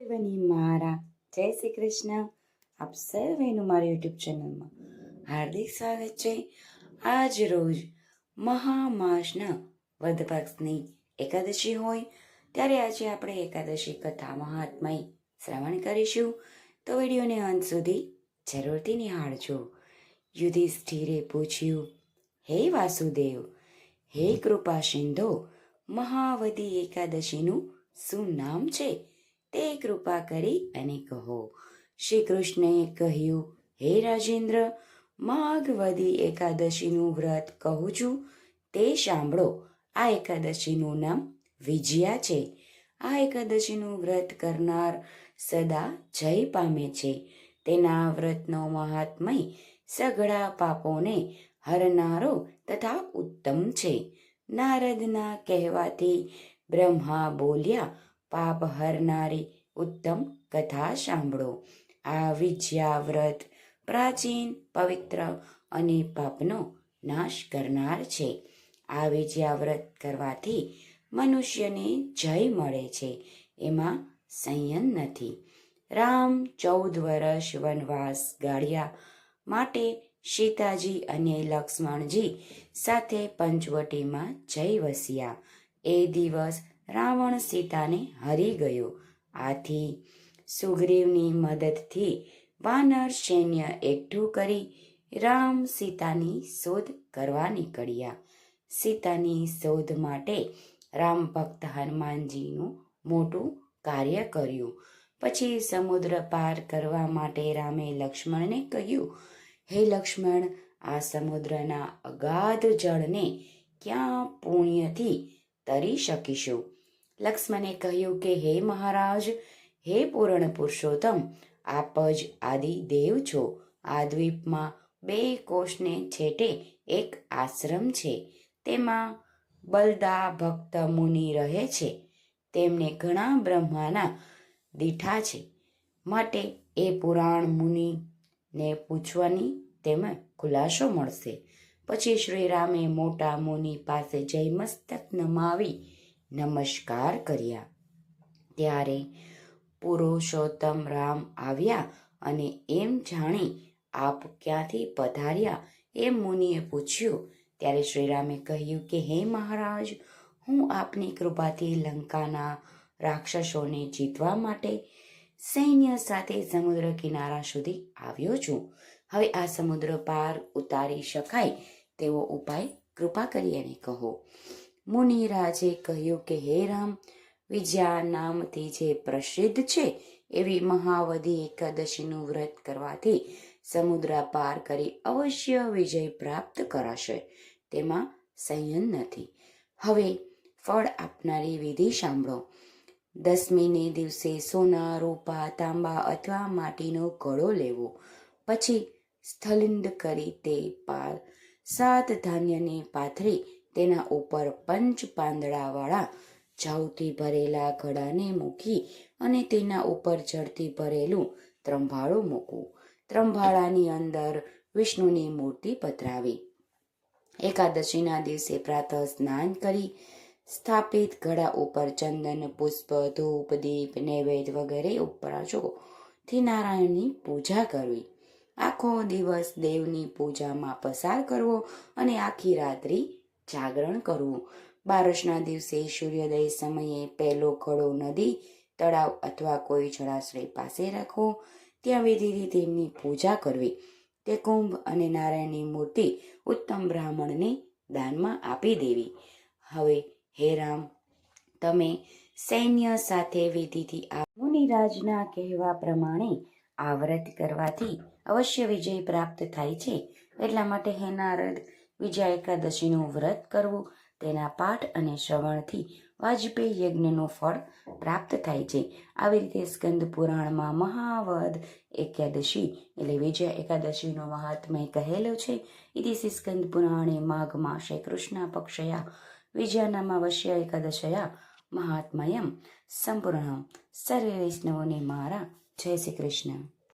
સર્વની મારા. જય શ્રી કૃષ્ણ. આપ સર્વેનું મારા યુટ્યુબ ચેનલમાં હાર્દિક સ્વાગત છે. આજ રોજ મહામાસના વધ પક્ષની એકાદશી હોય, ત્યારે આજે આપણે એકાદશી કથા મહાત્મય શ્રવણ કરીશું. તો વિડીયોને અંત સુધી જરૂરથી નિહાળજો. યુધિષ્ઠિરે પૂછ્યું, હે વાસુદેવ, હે કૃપા સિંધો મહાવધિ એકાદશીનું શું નામ છે? તે કૃપા કરી અને કહો. શ્રી કૃષ્ણએ કહ્યું, હે રાજેન્દ્ર માઘવદી એકાદશીનું વ્રત કહું છું. તે સાંભળો, આ એકાદશીનું નામ વિજયા છે. આ એકાદશીનું વ્રત કરનાર સદા જય પામે છે. તેના વ્રતનો મહાત્મય સઘળા પાપોને હરનારો તથા ઉત્તમ છે. નારદના કહેવાથી બ્રહ્મા બોલ્યા પાપ હરનારી ઉત્તમ કથા સાંભળો. આ વિજ્યાવ્રત પ્રાચીન, પવિત્ર અને પાપનો નાશ કરનાર છે. આ વિજ્યાવ્રત કરવાથી મનુષ્યને જય મળે છે. એમાં સંયમ નથી. રામ ચૌદ વર્ષ વનવાસ ગાળ્યા માટે સીતાજી અને લક્ષ્મણજી સાથે પંચવટીમાં જઈ વસ્યા. એ દિવસ રાવણ સીતાને હરી ગયો. આથી સુગ્રીવની મદદથી વાનર સૈન્ય એકઠું કરી રામ સીતાની શોધ કરવા નીકળ્યા. સીતાની શોધ માટે રામ ભક્ત હનુમાનજીનું મોટું કાર્ય કર્યું. પછી સમુદ્ર પાર કરવા માટે રામે લક્ષ્મણને કહ્યું, હે લક્ષ્મણ, આ સમુદ્રના અગાધ જળને ક્યાં પુણ્યથી તરી શકીશું? લક્ષ્મણે કહ્યું કે, હે મહારાજ, હે પૂર્ણ પુરુષોત્તમ, આપ જ આદિ દેવ છો. આ દ્વીપમાં બે કોષને છેટે એક આશ્રમ છે. તેમાં બલદા ભક્ત મુનિ રહે છે. તેમને ઘણા બ્રહ્માના દીઠા છે. માટે એ પુરાણ મુનિને પૂછવાની તેમાં ખુલાસો મળશે. પછી શ્રી રામે મોટા મુનિ પાસે જય મસ્તક નમાવી નમસ્કાર કર્યા. ત્યારે પુરુષોત્તમ રામ આવ્યા અને એમ જાણી આપ ક્યાંથી પધાર્યા એમ મુનિએ પૂછ્યું. ત્યારે શ્રીરામે કહ્યું કે, હે મહારાજ, હું આપની કૃપાથી લંકાના રાક્ષસોને જીતવા માટે સૈન્ય સાથે સમુદ્ર કિનારા સુધી આવ્યો છું. હવે આ સમુદ્ર પાર ઉતારી શકાય તેવો ઉપાય કૃપા કરી અને કહો. મુનિરાજે કહ્યું કે, હે રામ, વિજયા નામથી જે પ્રસિદ્ધ છે, એવી મહાવધી એકાદશીનું વ્રત કરવાથી સમુદ્ર પાર કરી અવશ્ય વિજય પ્રાપ્ત કરાશે. તેમાં સંયમ નથી. હવે ફળ આપનારી વિધિ સાંભળો. દસમીને દિવસે સોના, રૂપા, તાંબા અથવા માટીનો ઘડો લેવો. પછી સ્થલિંદ કરી તે પાર સાત ધાન્યને પાથરી તેના ઉપર પંચ પાંદડાવાળા જાવથી ભરેલા ઘડાને મૂકી અને તેના ઉપર જળથી ભરેલું ત્રંભાળું મૂકવું. ત્રંભાળાની અંદર વિષ્ણુની મૂર્તિ પધરાવી. એકાદશીના દિવસે પ્રાતઃ સ્નાન કરી, સ્થાપિત ઘડા ઉપર ચંદન, પુષ્પ, ધૂપ, દીપ, નૈવેદ્ય વગેરે ઉપરાજો થી નારાયણની પૂજા કરવી. આખો દિવસ દેવની પૂજામાં પસાર કરવો અને આખી રાત્રિ જાગરણ કરવું. બારસના દિવસે સૂર્યોદય સમયે પહેલો ઘડો નદી, તળાવ અથવા કોઈ જળાશય પાસે રાખવો ત્યાં વિધિથી તેમની પૂજા કરવી. તે કુંભ અને નારાયણની મૂર્તિ ઉત્તમ બ્રાહ્મણને દાનમાં આપી દેવી. હવે હે રામ, તમે સૈન્ય સાથે વિધિથી આ મુનિરાજના કહેવા પ્રમાણે આ કરવાથી અવશ્ય વિજય પ્રાપ્ત થાય છે. એટલા માટે હે નારદ વિજયા એકાદશીનું વ્રત કરવું, તેના પાઠ અને શ્રવણથી વાજપેયી યજ્ઞનું ફળ પ્રાપ્ત થાય છે. આવી રીતે સ્કંદ પુરાણમાં મહાવદ એકાદશી એટલે વિજય એકાદશીનો મહાત્મય કહેલો છે. ઇતિશ્રી સ્કંદ પુરાણે માઘ માસે કૃષ્ણ પક્ષયા વિજયાનામાવશ્ય એકાદશયા મહાત્મયમ સંપૂર્ણ. સર્વે વૈષ્ણવોને મારા જય શ્રી કૃષ્ણ.